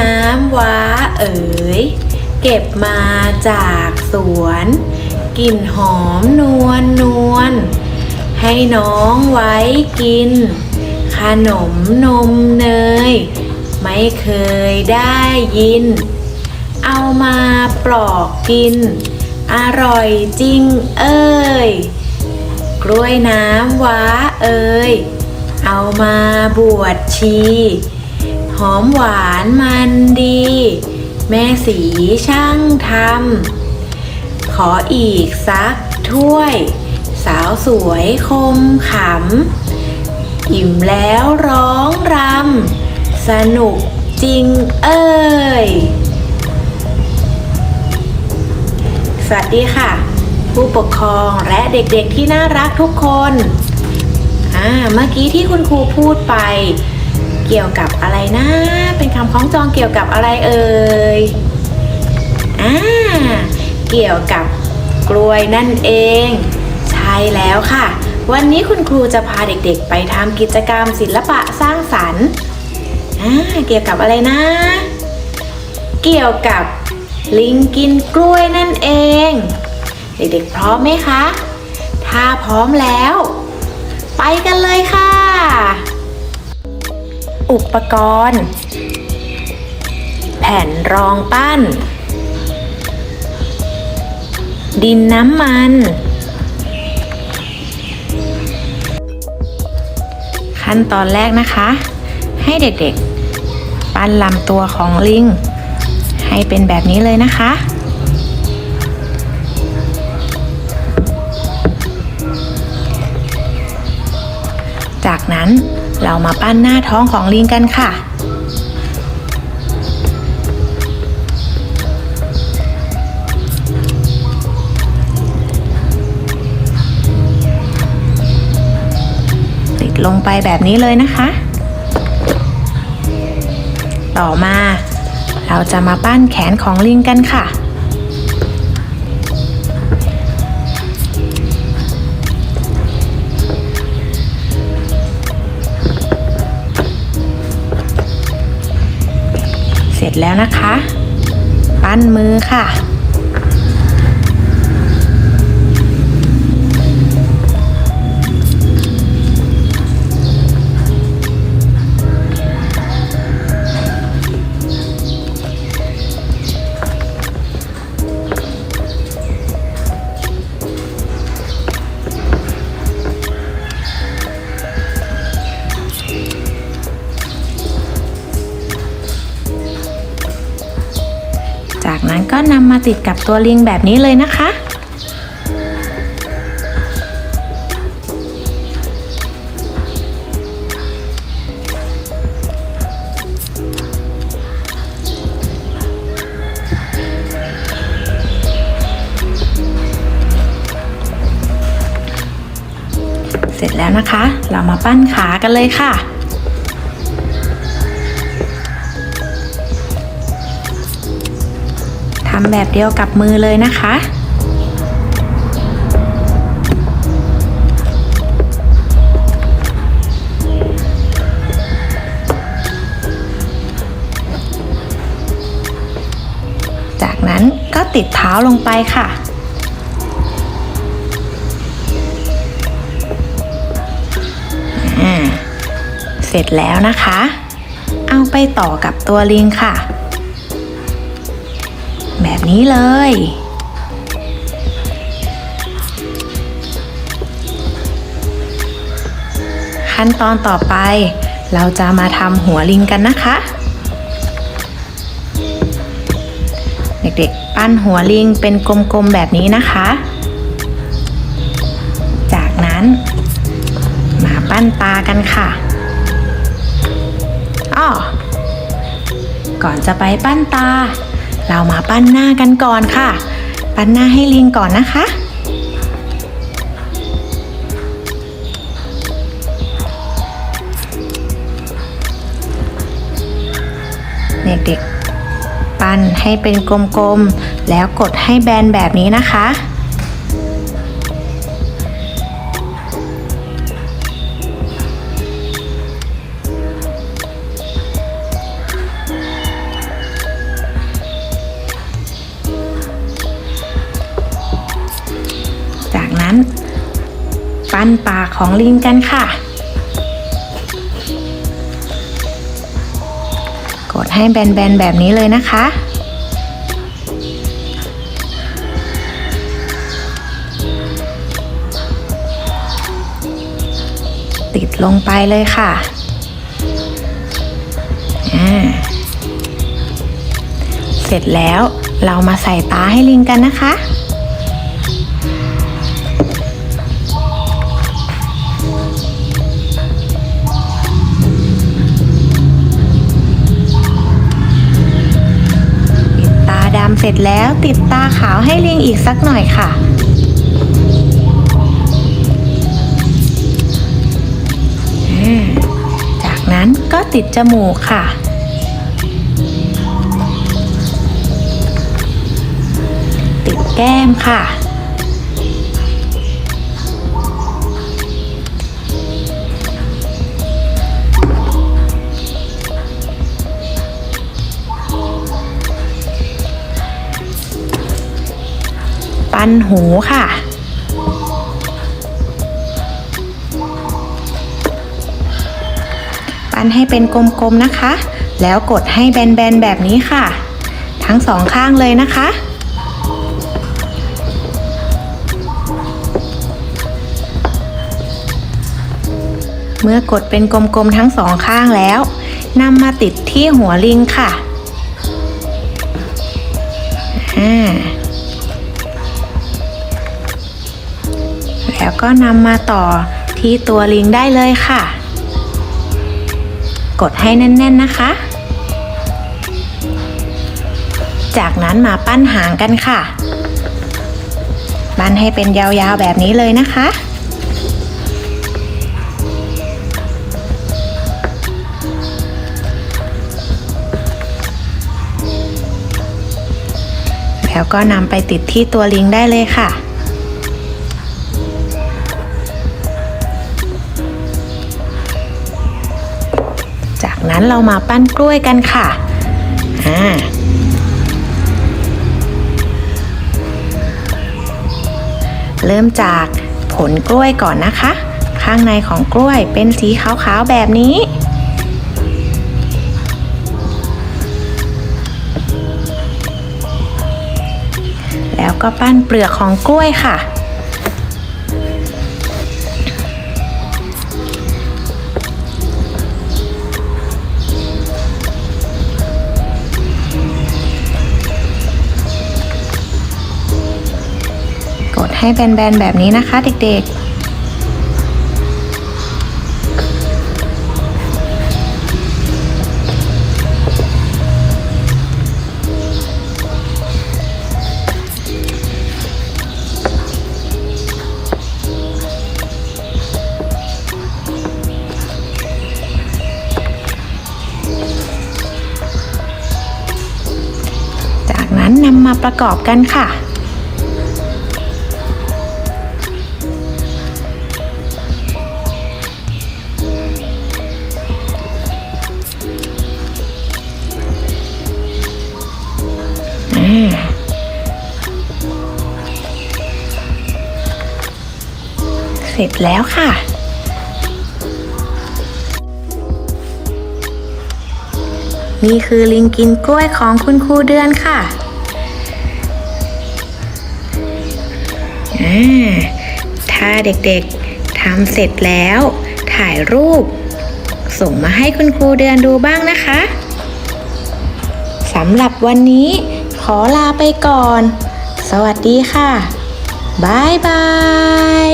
น้ำว้าเอ๋ย เก็บมาจากสวน กลิ่นหอมนวลนวลให้น้องไว้กิน ขนมนมเนย ไม่เคยได้ยิน เอามาปลอกกิน อร่อยจริงเอ้ย กล้วยน้ำว้าเอ้ย เอามาบวชชี หอมหวานมันดี แม่สีช่างทำขออีกสักถ้วย สาวสวยคมขำ อิ่มแล้วร้องรำ สนุกจริงเอ้ย สวัสดีค่ะ ผู้ปกครองและเด็กๆที่น่ารักทุกคน อ่า เมื่อกี้ที่คุณครูพูดไป เกี่ยวกับอะไรนะ เป็นคำคล้องจองเกี่ยวกับอะไรเอ่ยอ่าเกี่ยวกับกล้วยนั่นเอง ใช่แล้วค่ะ วันนี้คุณครูจะพาเด็กๆ ไปทำกิจกรรมศิลปะสร้างสรรค์อ่าเกี่ยวกับอะไรนะ เกี่ยวกับลิงกินกล้วยนั่นเอง เด็กๆพร้อมไหมคะ ถ้าพร้อมแล้ว ไปกันเลยค่ะ อุปกรณ์ แผ่นรองปั้น ดินน้ำมัน ขั้นตอนแรกนะคะ ให้เด็กๆ ปั้นลำตัวของลิง ให้เป็นแบบนี้เลยนะคะจากนั้น เรามาปั้นหน้าท้องของลิงกันค่ะ ติดลงไปแบบนี้เลยนะคะ ต่อมา เราจะมาปั้นแขนของลิงกันค่ะ เสร็จแล้วนะคะ ปั้นมือค่ะ ก็นำมาติดกับตัวลิงแบบนี้เลยนะคะ เสร็จแล้วนะคะ เรามาปั้นขากันเลยค่ะำแบบเดียวกับมือเลยนะคะ จากนั้นก็ติดเท้าลงไปค่ะเสร็จแล้วนะคะ เอาไปต่อกับตัวลิงค่ะ นี้เลย ขั้นตอนต่อไป เราจะมาทำหัวลิงกันนะคะ เด็กๆ ปั้นหัวลิงเป็นกลมๆแบบนี้นะคะ จากนั้น มาปั้นตากันค่ะอ้อก่อนจะไปปั้นตา เรามาปั้นหน้ากันก่อนค่ะ ปั้นหน้าให้ลิงก่อนนะคะ เด็กๆ ปั้นให้เป็นกลมๆ แล้วกดให้แบนแบบนี้นะคะ ปั้นปากของลิงกันค่ะ กดให้แบนๆแบบนี้เลยนะคะ ติดลงไปเลยค่ะอ่าเสร็จแล้วเรามาใส่ตาให้ลิงกันนะคะ เสร็จแล้วติดตาขาวให้ลิงอีกสักหน่อยค่ะ จากนั้นก็ติดจมูกค่ะ ติดแก้มค่ะ นหูค่ะ ปั้นให้เป็นกลมๆนะคะ แล้วกดให้แบนๆแบบนี้ค่ะ ทั้งสองข้างเลยนะคะเมื่อกดเป็นกลมๆทั้งสองข้างแล้วนำมาติดที่หัวลิงค่ะ อ่า แล้วก็นำมาต่อที่ตัวลิงได้เลยค่ะ กดให้แน่น ๆนะคะ จากนั้นมาปั้นหางกันค่ะ ปั้นให้เป็นยาวๆแบบนี้เลยนะคะแล้วก็นำไปติดที่ตัวลิงได้เลยค่ะ จากนั้นเรามาปั้นกล้วยกันค่ะอ่าเริ่มจากผลกล้วยก่อนนะคะ ข้างในของกล้วยเป็นสีขาวๆแบบนี้ แล้วก็ปั้นเปลือกของกล้วยค่ะ ให้แบนๆแบบนี้นะคะเด็กๆจากนั้นนำมาประกอบกันค่ะ เสร็จแล้วค่ะ นี่คือลิงกินกล้วยของคุณครูเดือนค่ะอ่าถ้าเด็กๆทำเสร็จแล้ว ถ่ายรูป ส่งมาให้คุณครูเดือนดูบ้างนะคะสำหรับวันนี้ อลาไปก่อน สวัสดีค่ะ บายบาย